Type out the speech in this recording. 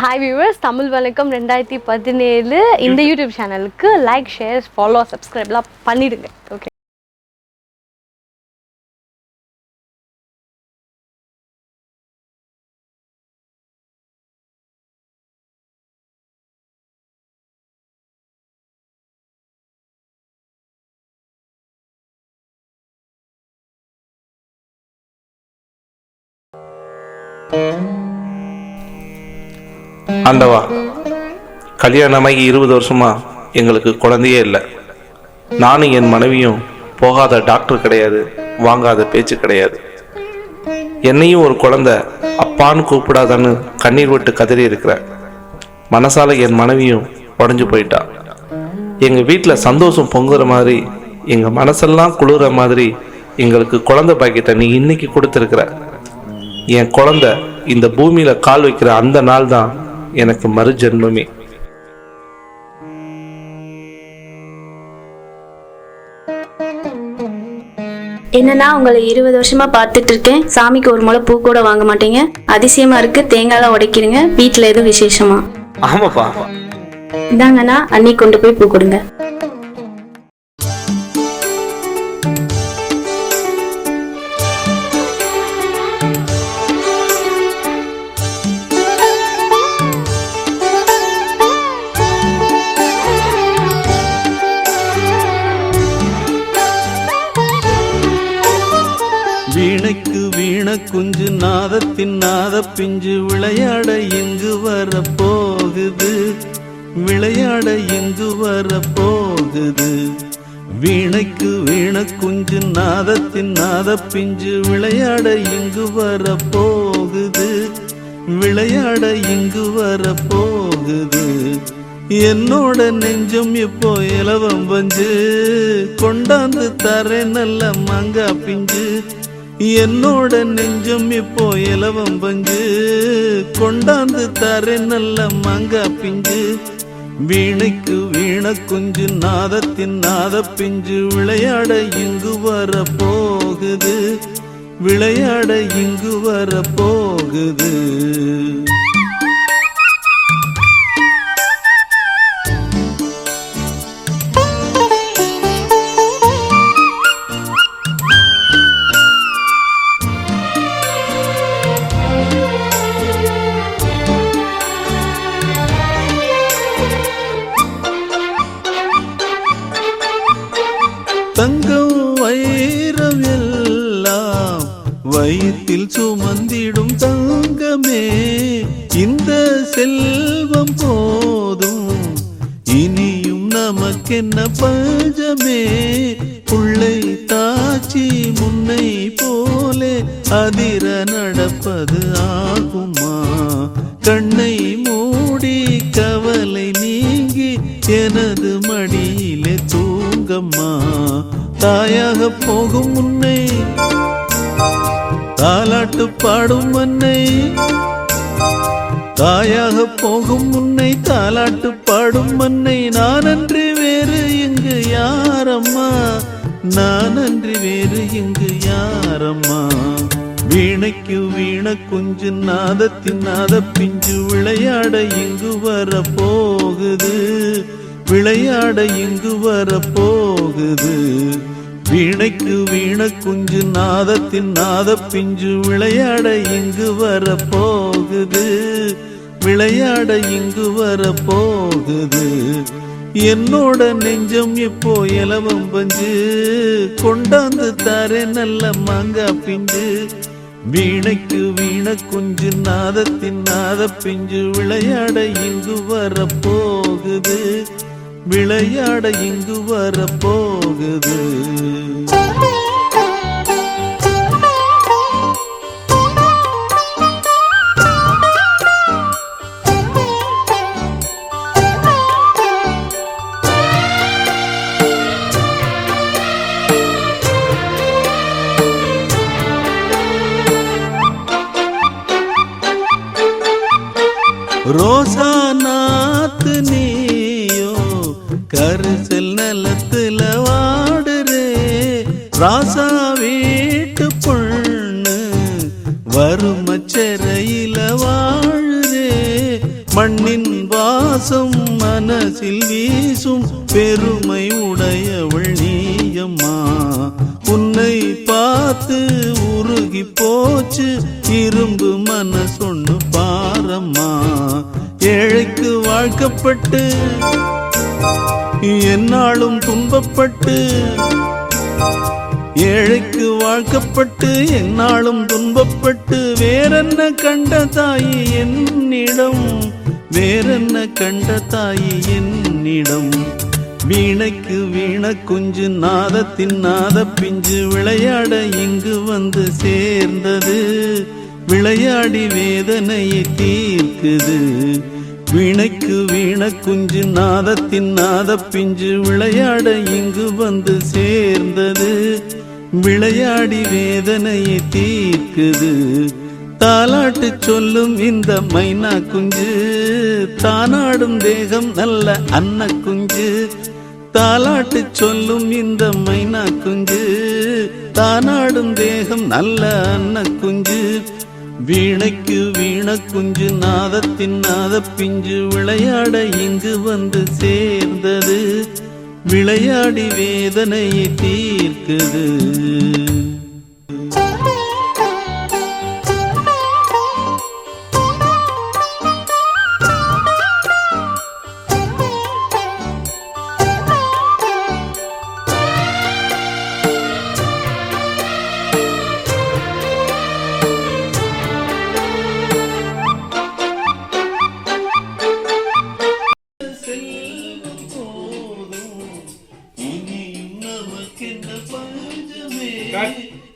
Hi viewers Tamil வணக்கம். ரெண்டாயிரத்தி பதினேழு இந்த யூடியூப் சேனலுக்கு லைக் ஷேர் ஃபாலோ சப்ஸ்கிரைப்லாம் பண்ணிடுங்க. ஓகே ஆண்டவா கல்யாணமாகி இருபது வருஷமா எங்களுக்கு குழந்தையே இல்லை. நானும் என் மனைவியும் போகாத டாக்டர் கிடையாது வாங்காத பேச்சு கிடையாது. என்னையும் ஒரு குழந்தை அப்பான்னு கூப்பிடாதான்னு கண்ணீர் விட்டு கதறி இருக்கிறேன் மனசால என் மனைவியும் உடஞ்சு போயிட்டா. எங்க வீட்டில் சந்தோஷம் பொங்குற மாதிரி எங்க மனசெல்லாம் குளிர மாதிரி எங்களுக்கு குழந்தை பாக்கிட்ட நீ இன்னைக்கு கொடுத்துருக்குற. என் குழந்தை இந்த பூமியில கால் வைக்கிற அந்த நாள் தான் எனக்கு மறு ஜென்மமே என்னன்னா உங்களை இருபது வருஷமா பார்த்துட்டு இருக்கேன். சாமிக்கு ஒரு முளை பூ கூட வாங்க மாட்டீங்க. அதிசயமா இருக்கு. தேங்காய்லாம் உடைக்கிறீங்க வீட்டில் எதுவும் விசேஷமா? ஆமாப்பா. இந்தாங்கண்ணா அன்னி கொண்டு போய் பூ கொடுங்க. குஞ்சு நாதத்தின் நாத பிஞ்சு விளையாட இங்கு வர போகுது விளையாட இங்கு வர போகுது வீணைக்கு வீண குஞ்சு நாதத்தின் நாத பிஞ்சு விளையாட இங்கு வர போகுது விளையாட இங்கு வர போகுது என்னோட நெஞ்சம் இப்போ இலவம் பஞ்சு. கொண்டாந்து தரேன் நல்ல மாங்கா பிஞ்சு. என்னோட நெஞ்சம் இப்போ இலவம் பங்கு கொண்டாந்து தரேன் நல்ல மங்கா பிஞ்சு. வீணைக்கு வீண குஞ்சு நாதத்தின் நாத பிஞ்சு. விளையாட இங்கு வர போகுது. விளையாட இங்கு வர போகுது. தங்கம் வைரம் எல்லாம் வயிற்றில் சுமந்திடும் தங்கமே. இந்த செல்வம் போதும் இனியும் நமக்கென்ன பஞ்சமே. புள்ளை தாச்சி முன்னை போலே அதிர நடப்பது ஆகுமா? கண்ணை மூடி கவலை நீங்கி எனது மடியிலே தூ தூங்கம்மா தாயாக போகும் முன்னை தாலாட்டு பாடும் மன்னை தாயாக போகும் முன்னை தாலாட்டு பாடும் மன்னை நான் அன்று வேறு இங்கு யாரம்மா? நான் அன்று வேறு இங்கு யாரம்மா? வீணைக்கு வீண குஞ்சு நாதத்தின் நாத பிஞ்சு விளையாட இங்கு வர போகுது விளையாட இங்கு வர போகுது வீணைக்கு வீண குஞ்சு நாதத்தின் நாத பிஞ்சு விளையாட இங்கு வர போகுது விளையாட இங்கு வர போகுது என்னோட நெஞ்சம் இப்போ இலவம் பஞ்சு. கொண்டாந்து தாரே நல்ல மாங்கா பிஞ்சு. வீணைக்கு வீண குஞ்சு நாதத்தின் நாத பிஞ்சு விளையாட இங்கு வர போகுது விளையாட இங்கு வர போகுது ரோசா கரிசல் நிலத்துல வாடுறே. ராசா வீட்டு பொண்ணு வறுமச்செறையில வாழுறே. மண்ணின் வாசம் மனசில் வீசும் பெருமை உடையவள் நீயம்மா. உன்னை பார்த்து உருகி போச்சு இரும்பு மனசொன்னு பாரம்மா. ஏழைக்கு வாழ்க்கப்பட்டு என்னாலும் துன்பப்பட்டு ஏழைக்கு வாழ்க்கப்பட்டு என்னாலும் துன்பப்பட்டு வேறென்ன கண்ட தாயி என்னிடம் வேறென்ன கண்ட தாயி என்னிடம். வீணைக்கு வீண குஞ்சு நாதத்தின் நாத பிஞ்சு விளையாட இங்கு வந்து சேர்ந்தது. விளையாடி வேதனையை தீர்க்குது. வீணைக்கு வீண குஞ்சு நாதத்தின் நாத பிஞ்சு விளையாட இங்கு வந்து சேர்ந்தது. விளையாடி வேதனையை தீர்க்குது. தாலாட்டு சொல்லும் இந்த மைனா குஞ்சு. தானாடும் தேகம் நல்ல அன்ன குஞ்சு. தாலாட்டு சொல்லும் இந்த மைனா குஞ்சு. தானாடும் தேகம் நல்ல அன்ன குஞ்சு. வீணைக்கு வீண குஞ்சு நாதத்தின் நாத பிஞ்சு விளையாட இங்கு வந்து சேர்ந்தது. விளையாடி வேதனையை தீர்க்குது.